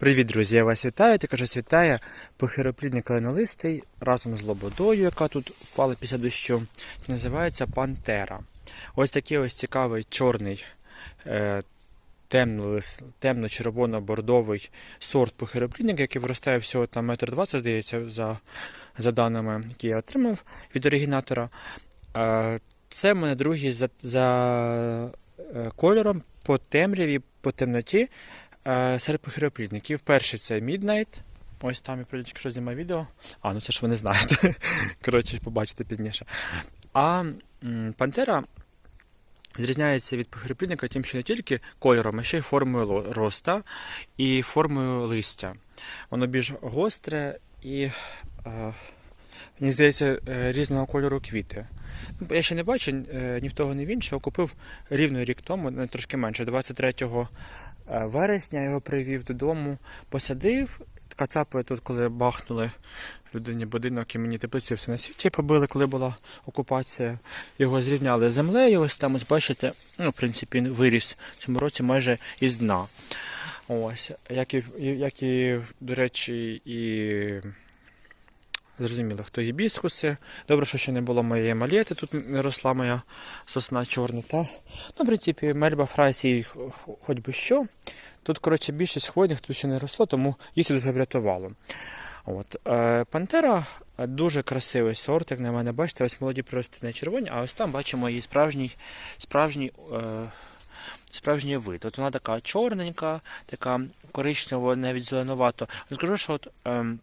Привіт, друзі! Я вас вітаю. Ти каже, вітає похироплідний кленолистий разом з лободою, яка тут впала після дощу. Називається Пантера. Ось такий ось цікавий чорний е, темно- темно-червоно-бордовий сорт похироплідника, який виростає всього там метр двадцять, здається, за, за даними, які я отримав від оригінатора. Е, це в мене другий за, за е, кольором по темряві, по темноті. Е, серед похироплідників. Перший це Midnight. Ось там я прийду, що знімаю відео. А, ну це ж ви не знаєте. Коротше, побачите пізніше. А Пантера зрізняється від похироплідника тим, що не тільки кольором, а ще й формою роста і формою листя. Воно більш гостре і, е, мені здається, е, різного кольору квіти. Ну, Я ще не бачу е, ні в того, ні в іншого. Купив рівно рік тому, не трошки менше, 23 е, вересня його привів додому, посадив. Кацапи тут, коли бахнули людині будинок і мені теплиці все на світі побили, коли була окупація. Його зрівняли з землею. Ось там, ось бачите, ну, в принципі, він виріс в цьому році майже із дна. Ось, як і, як і, до речі, і Зрозуміло, хто гібіскуси. Добре, що ще не було моєї малєти, тут росла моя сосна чорна. Та? Ну, в принципі, мельба фрайсі хоч би що. Тут, коротше, більшість хвойних тут ще не росло, тому їх тут врятувало. От. Е, Пантера е, дуже красивий сорт, як на мене, бачите, ось молоді прирости не червоні, а ось там бачимо її справжній, справжній, е, справжній вид. От вона така чорненька, така коричнево, навіть зеленувато. Скажу, що от. ем,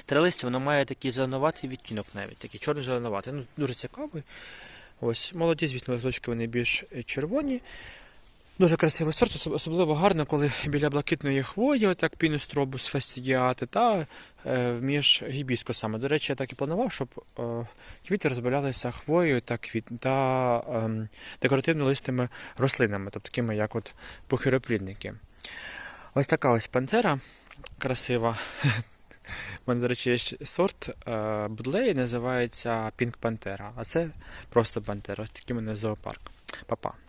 Стрелисті воно має такий зеленуватий відтінок навіть, такий чорно-зеленуватий. Ну, дуже цікавий. Ось, молоді, звісно, листочки вони більш червоні. Дуже красивий сорт, особливо гарно, коли біля блакитної хвої, отак пінустробус фастігіати, та е, між гібіскусами. До речі, я так і планував, щоб е, квіти розбавлялися хвоєю та, квіт, та е, декоративно-листими рослинами, тобто такими, як от похироплідники. Ось така ось пантера красива. У мене, до речі, є сорт е, будлеї, називається Пінк Пантера, а це просто Пантера. Ось такий мене зоопарк. Па-па.